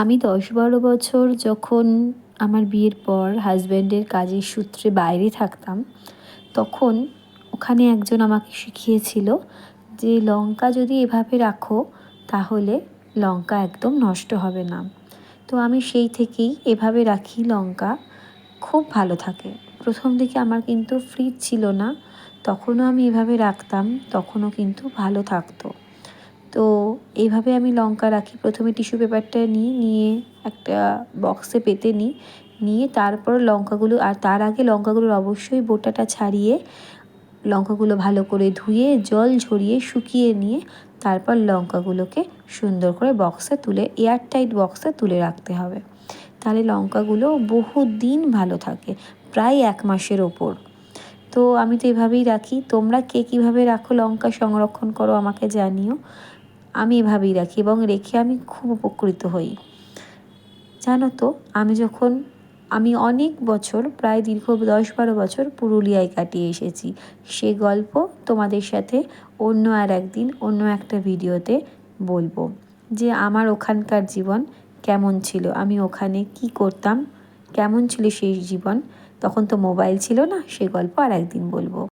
আমি দশ বারো বছর যখন আমার বিয়ের পর হাজব্যান্ডের কাজের সূত্রে বাইরে থাকতাম, তখন ওখানে একজন আমাকে শিখিয়েছিল যে, লঙ্কা যদি এভাবে রাখো, তাহলে লঙ্কা একদম নষ্ট হবে না। তো আমি সেই থেকেই এভাবে রাখি লঙ্কা, খুব ভালো থাকে। প্রথম দিকে আমার কিন্তু ফ্রিজ ছিল না, তখনও আমি এভাবে রাখতাম, তখনও কিন্তু ভালো থাকতো। তো এইভাবে আমি লঙ্কা রাখি। প্রথমে টিস্যু পেপারটা নিই নিয়ে একটা বক্সে পেতে নিই। নিয়ে তারপর লঙ্কাগুলো, আর তার আগে লঙ্কাগুলোর অবশ্যই বোটাটা ছাড়িয়ে লঙ্কাগুলো ভালো করে ধুয়ে, জল ঝরিয়ে, শুকিয়ে নিয়ে তারপর লঙ্কাগুলোকে সুন্দর করে বক্সে তুলে এয়ারটাইট বক্সে তুলে রাখতে হবে। তাহলে লঙ্কাগুলো বহু দিন ভালো থাকে, প্রায় এক মাসের ওপর। তো আমি তো এভাবেই রাখি। তোমরা কে কীভাবে রাখো লঙ্কা সংরক্ষণ করো আমাকে জানিও। আমি এভাবেই রাখি এবং রেখে আমি খুব উপকৃত হই। জানো তো, আমি যখন, আমি অনেক বছর, প্রায় দীর্ঘ দশ বারো বছর পুরুলিয়ায় কাটিয়ে এসেছি। সে গল্প তোমাদের সাথে অন্য আর একদিন, অন্য একটা ভিডিওতে বলব যে আমার ওখানকার জীবন কেমন ছিল, আমি ওখানে কি করতাম, কেমন ছিল সেই জীবন। তখন তো মোবাইল ছিল না, সে গল্প আর একদিন বলব।